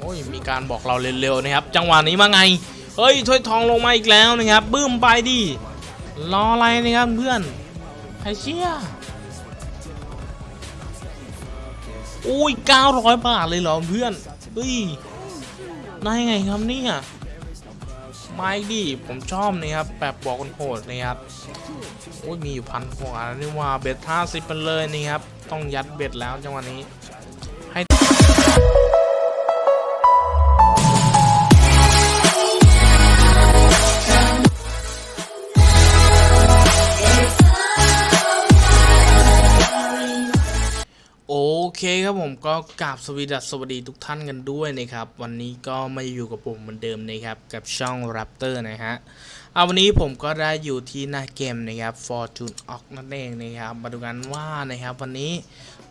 โอ้ยมีการบอกเราเร็วๆนะครับ จังหวะนี้มาไง เฮ้ยถ้วยทองลงมาอีกแล้วนะครับบึ้มไปดิรออะไรนะครับเพื่อนไอเชี่ยอุ้ย900 บาทเลยเหรอเพื่อนเฮ้ยได้ไงครับเนี่ยไม่ดิผมชอบนะครับแบบบอกคนโหดนะครับโอ้ยมีอยู่พันกว่าแล้วนี่ว่าเบ็ดห้าสิบไปเลยนี่ครับ ต้องยัดเบ็ดแล้วจังหวะนี้ ครับผมก็กราบสวีดัสสวัสดีทุกท่านกันด้วยนะครับ วันนี้ก็มาอยู่กับผมเหมือนเดิมนะครับ กับช่อง Raptor นะฮะเอาวันนี้ผมก็ได้อยู่ที่หน้าเกมนะครับ Fortune o c นั่นเองนะครับมาดูกันว่านะครับวันนี้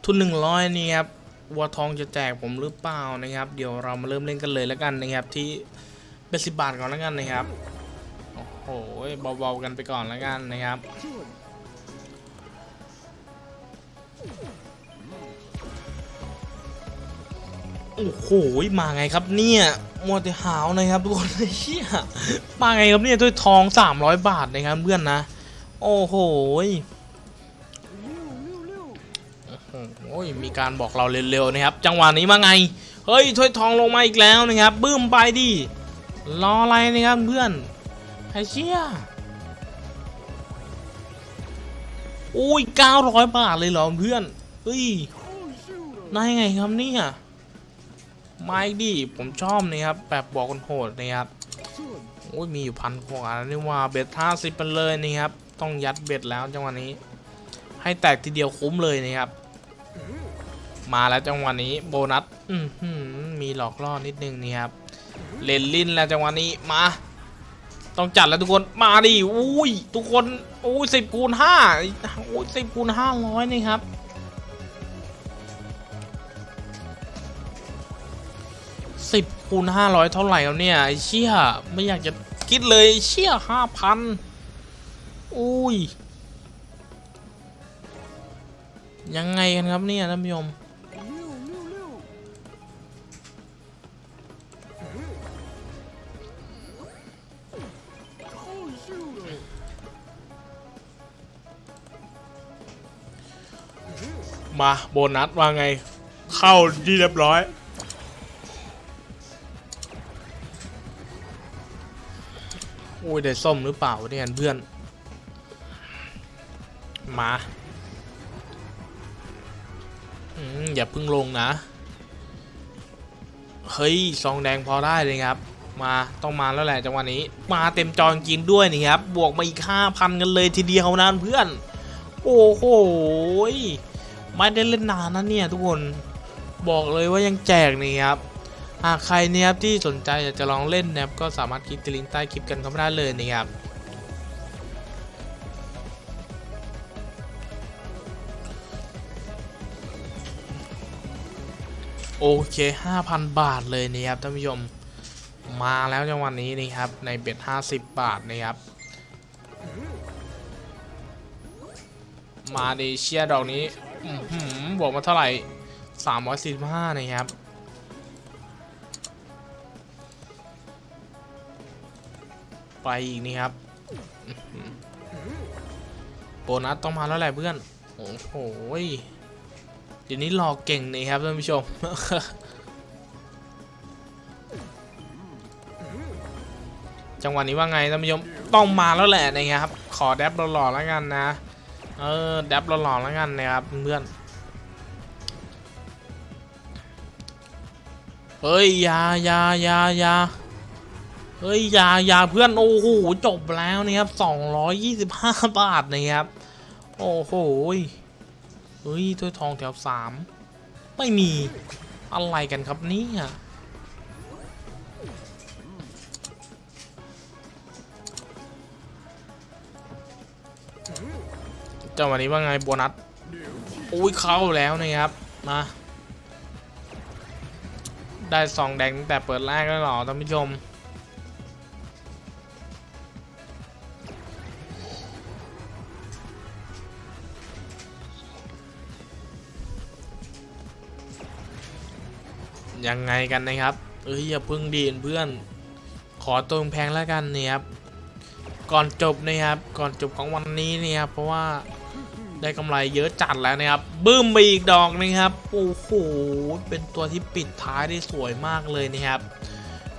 ทุน 100นี่ครับวัวทองจะแจกผมหรือเปล่านะครับ เดี๋ยวเรามาเริ่มเล่นกันเลยแล้วกันนะครับที่เป็นสิบบาทก่อนแล้วกันนะครับโอ้โหเบาๆกันไปก่อนแล้วกันนะครับ โอ้โหมาไงครับเนี่ยมัวแต่หาวนะครับทุกคนเชี่ยมาไงครับเนี่ยด้วยทอง 300 บาทนะครับเพื่อนนะ โอ้โหโอ้ยมีการบอกเราเร็วๆนะครับ จังหวะนี้มาไง เฮ้ยถ้วยทองลงมาอีกแล้วนะครับบึ้มไปดิรออะไรนะครับเพื่อนไอเชี่ยอุ้ย900 บาทเลยเหรอเพื่อนเฮ้ยได้ไงครับเนี่ย ไม่ดิผมชอบนะครับแบบบอกคนโหดนะครับโอ้ยมีอยู่พันกว่านี่ว่าเบ็ดห้าสิบไปเลยนี่ครับต้องยัดเบ็ดแล้วจังหวะนี้ ให้แตกทีเดียวคุ้มเลยนะครับ มาแล้วจังหวะนี้โบนัสอือหือมีหลอกล่อนิดนึงนี่ครับเลนลินแล้วจังหวะนี้มา ต้องจัดแล้วทุกคนมาดิอุ้ยทุกคนอุ้ยสิบคูณห้าอุ้ยสิบคูณห้าร้อยนี่ครับ สิบคูณห้าร้อยเท่าไหร่แล้วเนี่ยไอ้เชี่ยไม่อยากจะคิดเลยเชี่ยห้าพันอุ้ย ยังไงกันครับเนี่ยท่านผู้ชมมาโบนัสว่าไง เข้าที่เรียบร้อย อ้ยได้ส้มหรือเปล่าเนี่ยเพื่อน มาอย่าพึ่งลงนะ เฮ้ยซองแดงพอได้เลยครับ มาต้องมาแล้วแหละจังหวะนี้ มาเต็มจอจริงด้วยนี่ครับ บวกมาอีกห้าพันกันเลยทีเดียวนะเพื่อน โอ้โหไม่ได้เล่นนานนะเนี่ยทุกคน บอกเลยว่ายังแจกนี่ครับ หากใครเนี่ยครับที่สนใจอยากจะลองเล่นนะครับก็สามารถคลิกที่ลิงก์ใต้คลิปกันเข้ามาได้เลยนะครับโอเค 5,000 บาทเลยนะครับท่านผู้ชมมาแล้วจังหวะนนี้นะครับในเบ็ด50 บาทนะครับ มาดิเชียดอกนี้อื้อหือบวกมาเท่าไหร่ 345 นะครับ ไปอีกนี่ครับโบนัสต้องมาแล้วแหละเพื่อน โอ้โหยเดี๋ยวนี้หลอกเก่งนี่ครับท่านผู้ชม จังหวะนี้ว่าไงท่านผู้ชม ต้องมาแล้วแหละนะครับ ขอแดบหล่อๆแล้วกันนะ เออแดบหล่อๆแล้วกันนะครับเพื่อนเฮ้ยยายายายา เฮ้ยยายาเพื่อน โอ้โห จบแล้วนะครับ 225 บาทนะครับ โอ้โห เฮ้ยถ้วยทองแถวสามไม่มีอะไรกันครับนี่ยจังหวะนี้ว่าไงโบนัสอุ้ยเข้าแล้วนะครับ มา ได้ซองแดงตั้งแต่เปิดแรกแล้วหรอท่านผู้ชม ยังไงกันนะครับเอ้ยอย่าพึ่งดีนเพื่อน ขอตัวแพงแล้วกันเนี่ยครับก่อนจบนะครับก่อนจบของวันนี้เนี่ยครับเพราะว่าได้กำไรเยอะจัดแล้วนะครับบึ้มไปอีกดอกนะครับโอ้โหเป็นตัวที่ปิดท้ายได้สวยมากเลยนะครับ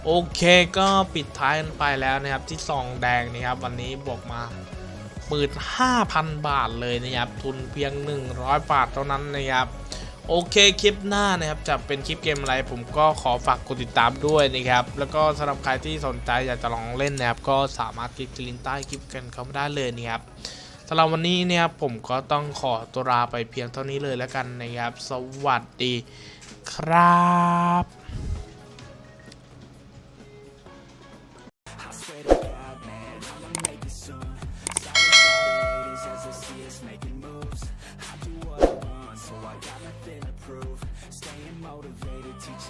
โอเคก็ปิดท้ายกันไปแล้วนะครับ ที่ซองแดงนะครับ วันนี้บวกมาหมื่นห้าพันบาทเลยนะครับ ทุนเพียง 100 บาทเท่านั้นนะครับ โอเคคลิปหน้านะครับจะเป็นคลิปเกมอะไร ผมก็ขอฝากกดติดตามด้วยนะครับแล้วก็สำหรับใครที่สนใจอยากจะลองเล่นนะครับก็สามารถคลิกลิงก์ใต้คลิปกันเข้ามาได้เลยนะครับสำหรับวันนี้เนี่ยผมก็ต้องขอตัวลาไปเพียงเท่านี้เลยแล้วกันนะครับ สวัสดีครับ so I got nothing to prove. Staying motivated, teaching